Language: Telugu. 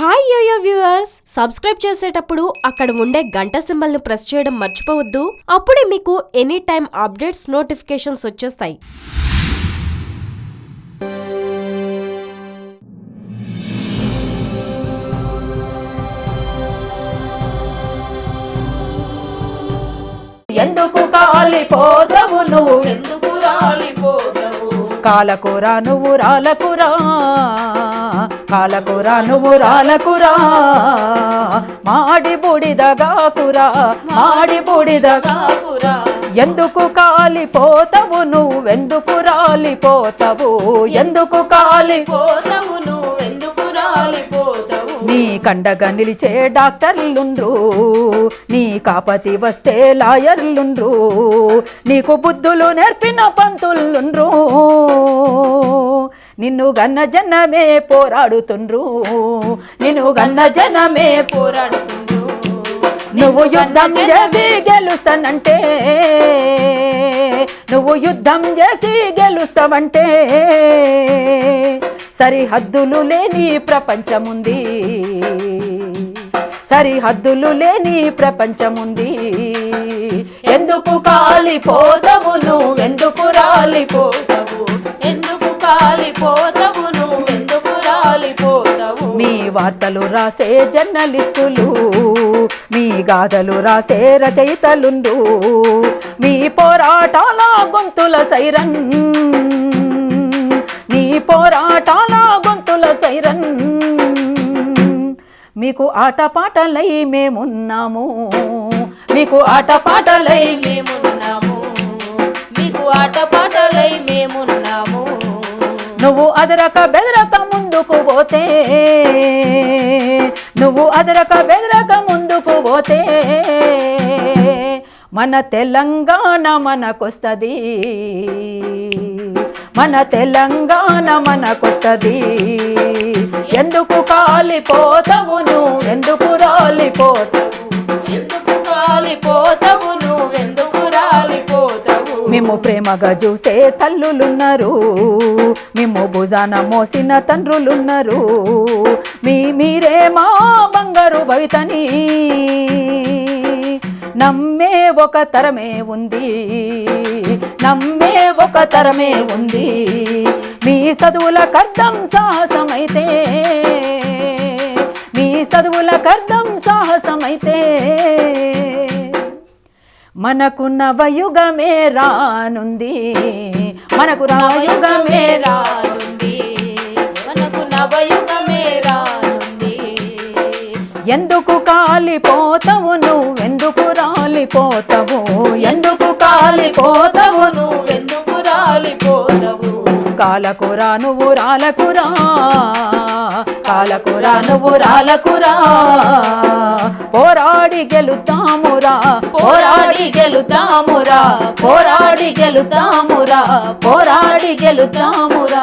Hi yo-yo viewers. సబ్స్క్రైబ్ చేసేటప్పుడు అక్కడ ఉండే గంట సింబల్ను ప్రెస్ చేయడం మర్చిపోవద్దు. అప్పుడే మీకు ఎనీ టైం అప్డేట్స్ నోటిఫికేషన్స్ వచ్చేస్తాయి. ఎందుకు కాలిపోదవు నువ్వు? ఎందుకు రాలిపోదవు కాలకూర నువ్వు రాలకురా? కాలకురా నువ్వు రాలకురా. మాడి బుడిదగాకురా మాడి బుడిదగాకురా ఎందుకు కాలిపోతావు నువ్వెందుకు రాలిపోతావు? ఎందుకు కాలిపోతావు నువ్వెందుకు రాలిపోతావు? నీ కండగా నిలిచే డాక్టర్లుండ్రు నీ కాపతి వస్తే లాయర్లుండ్రు నీకు బుద్ధులు నేర్పిన పంతులుండ్రు. నిన్ను గన్న జనమే పోరాడుతుండ్రు. నిన్ను గన్న జనమే పోరాడుతుండ్రు. నువ్వు యుద్ధం చేసి గెలుస్తానంటే నువ్వు యుద్ధం చేసి గెలుస్తావంటే సరిహద్దులు లేని ప్రపంచముంది. సరిహద్దులు లేని ప్రపంచముంది. ఎందుకు కాలిపోదవు నువ్వెందుకు రాలిపోతావు రాలిపోతావు నువ్వెందుకు రాలిపోతావు? మీ వార్తలు రాసే జర్నలిస్టులు మీ గాథలు రాసే రచయితలుండు మీ పోరాటాల గొంతుల సైరన్ మీ పోరాటాల గొంతుల సైరన్. మీకు ఆటపాటలై మేమున్నాము మీకు ఆటపాటలై మేమున్నాము మీకు ఆటపాటలై మేమున్నాము. నువ్వు అదరక బెదరక ముందుకు పోతే నువ్వు అదరక బెదరక ముందుకు పోతే మన తెలంగాణ మనకొస్తుంది. మన తెలంగాణ మనకొస్తుంది. ఎందుకు కాలిపోతావు నువ్వు? ఎందుకు రాలిపోతావు? ఎందుకు కాలిపోతావు? మేము ప్రేమగా చూసే తల్లులున్నారు. మేము భుజాన మోసిన తండ్రులున్నారు. మీ మీరే మా బంగారు భవితని నమ్మే ఒక తరమే ఉంది. నమ్మే ఒక తరమే ఉంది. మీ చదువుల కర్తం సాహసమైతే. మీ చదువుల కర్తం సాహసమైతే. మనకు నవయుగమే రానుంది. మనకు నవయుగమే రానుంది. మనకు నవయుగమే రానుంది. ఎందుకు కాలిపోతావు నువ్వెందుకు రాలిపోతావు? ఎందుకు కాలిపోతావు నువ్వెందుకు రాలిపోతవు? కాలకురా నువ్వు రాలకురా. కాలకురా నువ్వు రాలకురా. పోరాడి గెలుతామురా పోరాడి గెలుతామురా పోరాడి గెలుతామురా పోరాడి గెలుతామురా.